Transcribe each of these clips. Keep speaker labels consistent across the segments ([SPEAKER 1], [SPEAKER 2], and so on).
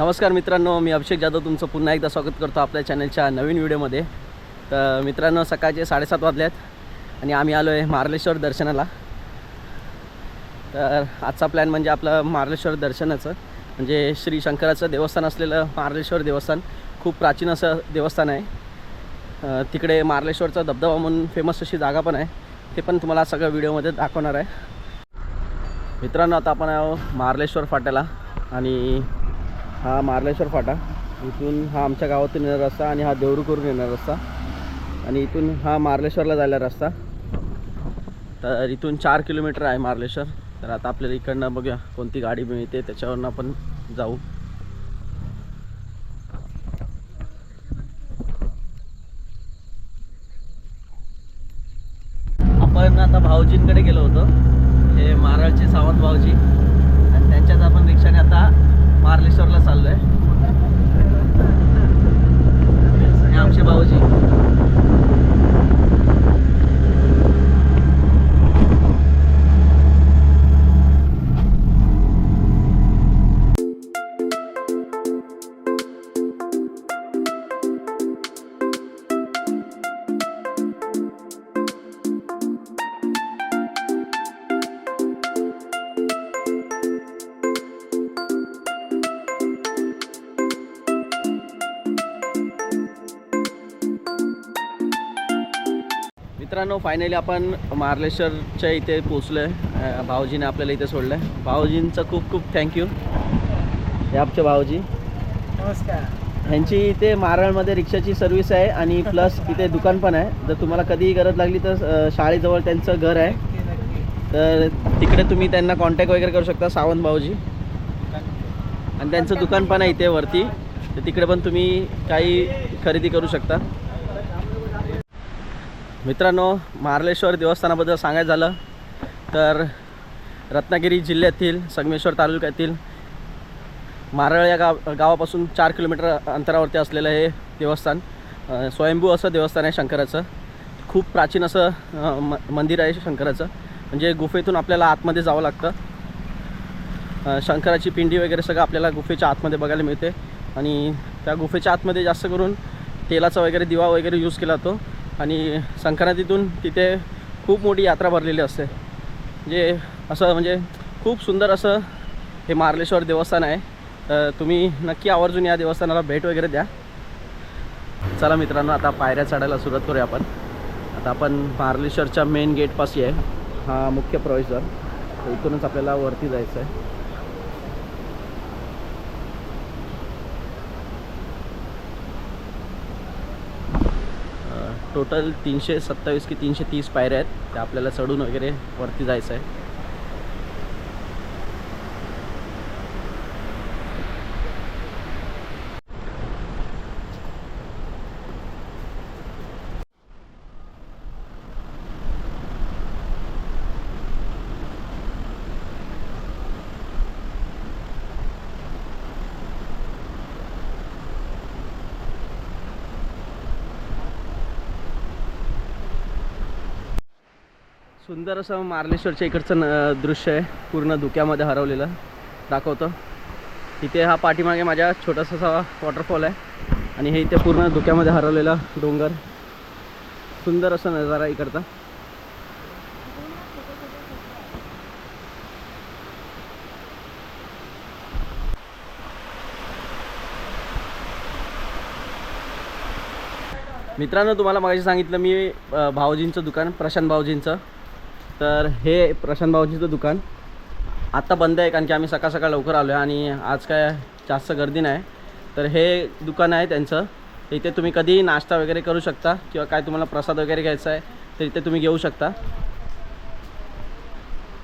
[SPEAKER 1] नमस्कार मित्रांनो मी अभिषेक जाधव तुमचं पुन्हा एकदा स्वागत करतो आपल्या चॅनलच्या नवीन व्हिडिओमध्ये. तर मित्रांनो सकाळचे साडेसात वाजल्यात आणि आम्ही आलो आहे मार्लेश्वर दर्शनाला. तर आजचा प्लॅन म्हणजे आपलं मार्लेश्वर दर्शनाचं म्हणजे श्री शंकराचं देवस्थान असलेलं मार्लेश्वर देवस्थान. खूप प्राचीन असं देवस्थान आहे. तिकडे मार्लेश्वरचा धबधबा म्हणून फेमस अशी जागा पण आहे. ते पण तुम्हाला सगळं व्हिडिओमध्ये दाखवणार आहे. मित्रांनो आता आपण आहो मार्लेश्वर फाट्याला आणि हा मार्लेश्वर फाटा. इथून हा आमच्या गावातून येणारा रस्ता आणि हा देवरूकरून येणारा रस्ता. आणि इथून हा मार्लेश्वरला जायला रस्ता. तर इथून चार किलोमीटर आहे मार्लेश्वर. तर आता आपल्याला इकडनं बघूया कोणती गाडी मिळते. त्याच्यावरनं आपण जाऊ. आपण आता भाऊजींकडे गेलो होतो. हे मारळचे सावंत भाऊजी. आणि त्यांच्यात आपण रिक्षाने आता मार्लेश्वरला चाललो आहे आमचे भाऊजी. मित्रांनो फायनली आपण मार्लेश्वरच्या इथे पोचलो आहे भाऊजीने आपल्याला इथे सोडलं आहे भाऊजींचं खूप खूप थँक्यू हे आमचे भाऊजी.
[SPEAKER 2] नमस्कार.
[SPEAKER 1] ह्यांची इथे मारळमध्ये रिक्षाची सर्व्हिस आहे आणि प्लस इथे दुकान पण आहे. जर तुम्हाला कधीही गरज लागली तर शाळेजवळ त्यांचं घर आहे. तर तिकडे तुम्ही त्यांना कॉन्टॅक्ट वगैरे करू शकता सावंत भाऊजी. आणि त्यांचं दुकान पण आहे इथे वरती. तर तिकडे पण तुम्ही काही खरेदी करू शकता. मित्रांनो मार्लेश्वर देवस्थानाबद्दल सांगायचं झालं तर रत्नागिरी जिल्ह्यातील संगमेश्वर तालुक्यातील मारळ या गाव गावापासून चार किलोमीटर अंतरावरती असलेलं हे देवस्थान स्वयंभू असं देवस्थान आहे शंकराचं. खूप प्राचीन असं म मंदिर आहे शंकराचं. म्हणजे गुफेतून आपल्याला आतमध्ये जावं लागतं. शंकराची पिंडी वगैरे सगळं आपल्याला गुफेच्या आतमध्ये बघायला मिळते. आणि त्या गुफेच्या आतमध्ये जास्त करून तेलाचा वगैरे दिवा वगैरे यूज केला जातो. आणि संक्रांतीतून तिथे खूप मोठी यात्रा भरलेली असते. जे असं म्हणजे खूप सुंदर असं हे मार्लेश्वर देवस्थान आहे. तर तुम्ही नक्की आवर्जून या देवस्थानाला भेट वगैरे द्या. चला मित्रांनो आता पायऱ्या चढायला सुरुवात करूया आपण. आता आपण मार्लेश्वरच्या मेन गेटपाशी आहे. हा मुख्य प्रवेशद्वार. इथूनच आपल्याला वरती जायचं आहे. टोटल तीनशे सत्तावीस की तीनशे तीस पायऱ्या आहेत. त्या आपल्याला चढून वगैरे वरती जायचं आहे. सुंदर असं मार्लेश्वरच्या इकडचं न दृश्य आहे. पूर्ण धुक्यामध्ये हरवलेलं. दाखवतं. इथे हा पाठीमागे माझ्या छोटासा असा वॉटरफॉल आहे. आणि हे इथे पूर्ण धुक्यामध्ये हरवलेला डोंगर. सुंदर असा नजारा इकडचा. मित्रांनो तुम्हाला मागाशी सांगितलं मी भाऊजींचं दुकान प्रशांत भाऊजींचं. तर हे प्रशांत भाऊजीचं दुकान. आत्ता बंद आहे कारण की आम्ही सकाळ सकाळ लवकर आलो आहे आणि आज काय जास्त गर्दी नाही. तर हे दुकान आहे त्यांचं. इथे तुम्ही कधीही नाश्ता वगैरे करू शकता किंवा काय तुम्हाला प्रसाद वगैरे घ्यायचा आहे तर इथे तुम्ही घेऊ शकता.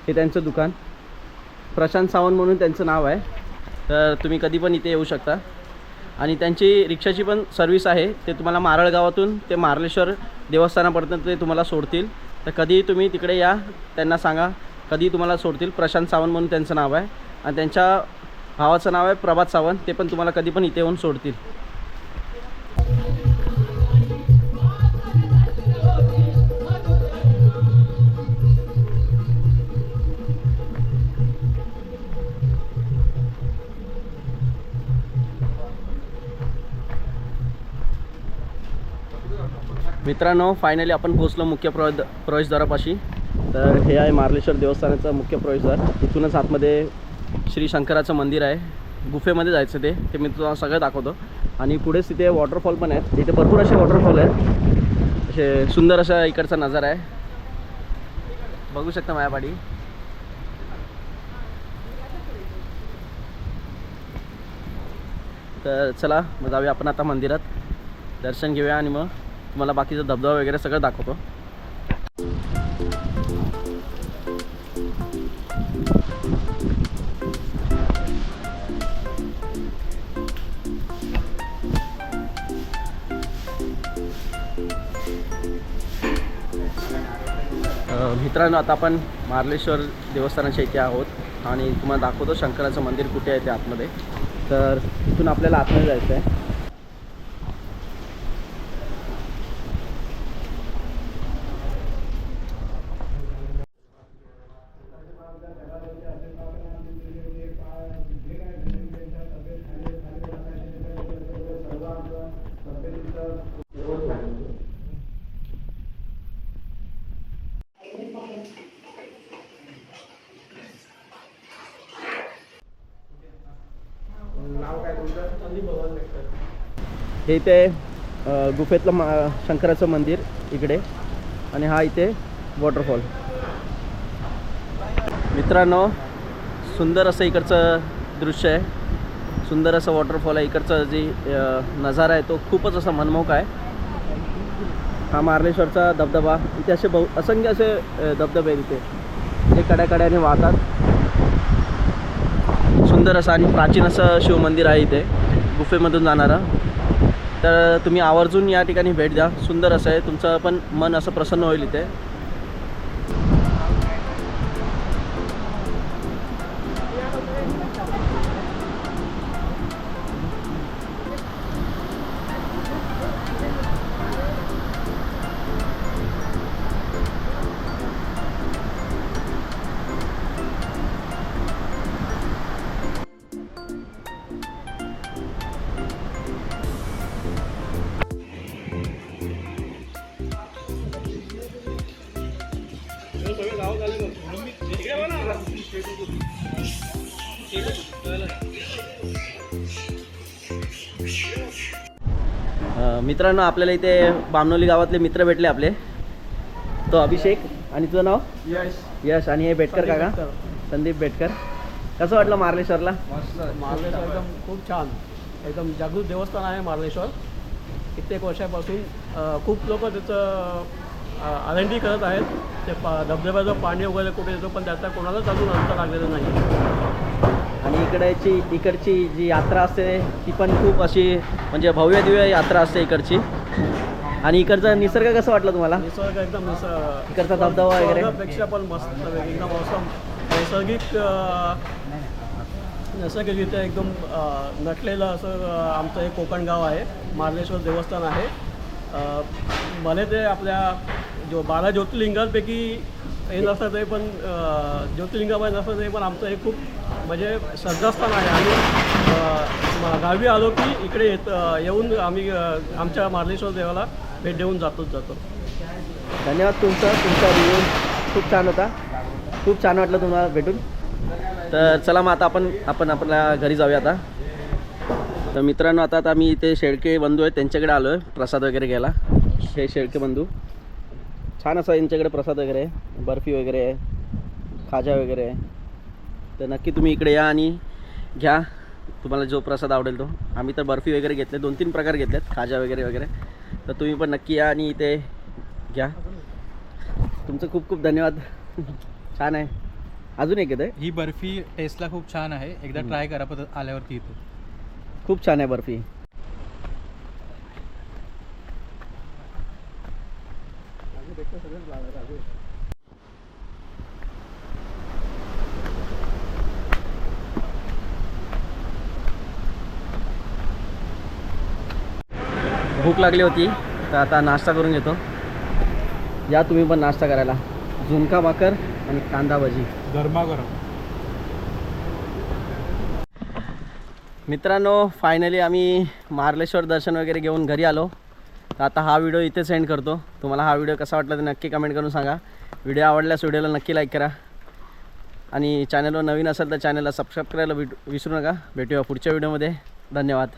[SPEAKER 1] हे त्यांचं दुकान. प्रशांत सावंत म्हणून त्यांचं नाव आहे. तर तुम्ही कधी पण इथे येऊ शकता. आणि त्यांची रिक्षाची पण सर्विस आहे. ते तुम्हाला मारळगावातून ते मार्लेश्वर देवस्थानापर्यंत ते तुम्हाला सोडतील. तर कधीही तुम्ही तिकडे या त्यांना सांगा. कधी तुम्हाला सोडतील. प्रशांत सावंत म्हणून त्यांचं नाव आहे. आणि त्यांच्या भावाचं नाव आहे प्रभात सावंत. ते पण तुम्हाला कधी पण इथे येऊन सोडतील. मित्रांनो फायनली आपण पोहोचलो मुख्य प्रवेश प्रवेशद्वारापाशी तर हे आहे मार्लेश्वर देवस्थानाचं मुख्य प्रवेशद्वार इथूनच आतमध्ये श्री शंकराचं मंदिर आहे. गुफेमध्ये जायचं ते ते मी तुम्हाला सगळं दाखवतो. आणि पुढेच तिथे वॉटरफॉल पण आहेत. इथे भरपूर असे वॉटरफॉल आहेत. असे सुंदर असा इकडचा नजारा आहे. बघू शकता मायापाडी तर चला मग जाऊया आपण आता मंदिरात. दर्शन घेऊया आणि मग तुम्हाला बाकीचा धबधबा वगैरे सगळं दाखवतो. मित्रांनो आता आपण मार्लेश्वर देवस्थानाच्या इथे आहोत आणि तुम्हाला दाखवतो शंकराचं मंदिर कुठे आहे ते आतमध्ये. तर इथून आपल्याला आतमध्ये जायचं आहे हे इथे गुफेतलं मा शंकराचं मंदिर इकडे. आणि हा इथे वॉटरफॉल मित्रांनो सुंदर असं इकडचं दृश्य आहे. सुंदर असं वॉटरफॉल आहे. इकडचं जे नजारा आहे तो खूपच असा मनमोहक आहे. हा मार्लेश्वरचा धबधबा. इथे असे बहु असंख्य असे धबधबे आहेत इथे. जे कड्याकड्याने वाहतात. सुंदर असं आणि प्राचीन असं शिवमंदिर आहे इथे. गुफेमधून जाणारं. तर तुम्ही आवर्जून या ठिकाणी भेट द्या. सुंदर असं आहे. तुमचं पण मन असं प्रसन्न होईल इथे. मित्रांनो आपल्याला इथे बामनोली गावातले मित्र भेटले आपले. तो अभिषेक आणि तुझं नाव?
[SPEAKER 2] यश.
[SPEAKER 1] यश. आणि हे बेटकर काका?
[SPEAKER 2] बेटकर.
[SPEAKER 1] संदीप बेटकर कसं वाटलं मार्लेश्वरला?
[SPEAKER 2] मार्लेश्वर एकदम खूप छान. एकदम जागृत देवस्थान आहे मार्लेश्वर. कित्येक वर्षापासून खूप लोक त्याचं डी करत आहेत. ते पा धबधब्याचं पाणी वगैरे कुठे येतो पण त्याचा कोणालाच अजून अंत लागलेलं नाही.
[SPEAKER 1] आणि इकडची इकडची जी यात्रा असते ती पण खूप अशी म्हणजे भव्य दिव्य यात्रा असते इकडची. आणि इकडचा निसर्ग कसं वाटलं तुम्हाला?
[SPEAKER 2] निसर्ग एकदम निसर्ग
[SPEAKER 1] इकडचा धबधबा वगैरे?
[SPEAKER 2] पेक्षा पण मस्त एकदम असं नैसर्गिक नैसर्गिकरित्या एकदम नटलेलं असं आमचं एक कोकण गाव आहे. मार्लेश्वर देवस्थान आहे. भले ते आपल्या जो बारा ज्योतिर्लिंगांपैकी हे नसतं ते पण ज्योतिर्लिंगामध्ये नसतं ते पण आमचं हे खूप म्हणजे श्रद्धास्थान आहे. आणि गावी आलो की इकडे येत येऊन आम्ही आमच्या मार्लेश्वर देवाला भेट देऊन जातोच जातो.
[SPEAKER 1] धन्यवाद तुमचं तुमचा रिव्ह्यू खूप छान होता. खूप छान वाटलं तुम्हाला भेटून. तर चला मग आता आपण आपण आपल्या घरी जाऊया आता. तर मित्रांनो आता आता मी इथे शेळके बंधू आहेत त्यांच्याकडे आलो आहे प्रसाद वगैरे घ्यायला. हे शेळके बंधू. छान असं यांच्याकडे प्रसाद वगैरे आहे बर्फी वगैरे आहे खाजा वगैरे. आहे तर नक्की तुम्ही इकडे या आणि घ्या. तुम्हाला जो प्रसाद आवडेल तो. आम्ही तर बर्फी वगैरे घेतले दोन तीन प्रकार घेतलेत खाजा वगैरे वगैरे. तर तुम्ही पण नक्की या आणि इथे घ्या. तुमचं खूप खूप धन्यवाद. छान आहे. अजून एक येतं
[SPEAKER 3] ही बर्फी टेस्टला खूप छान आहे. एकदा. ट्राय करा परत आल्यावरती इथे.
[SPEAKER 1] खूप छान आहे बर्फी. भूक लागली होती तर आता नाश्ता करून घेतो. या तुम्ही पण नाश्ता करायला. झुणका भाकर आणि कांदा भजी.
[SPEAKER 3] गरमागरम.
[SPEAKER 1] मित्रांनो फायनली आम्ही मार्लेश्वर दर्शन वगैरे घेऊन घरी आलो. तर आता हा व्हिडिओ इथे सेंड करतो. तुम्हाला हा व्हिडिओ कसा वाटला ते नक्की कमेंट करून सांगा. व्हिडिओ आवडल्यास व्हिडिओला नक्की लाईक करा. आणि चॅनलवर नवीन असेल तर चॅनलला सबस्क्राईब करायला विसरू नका. भेटूया पुढच्या व्हिडिओमध्ये धन्यवाद.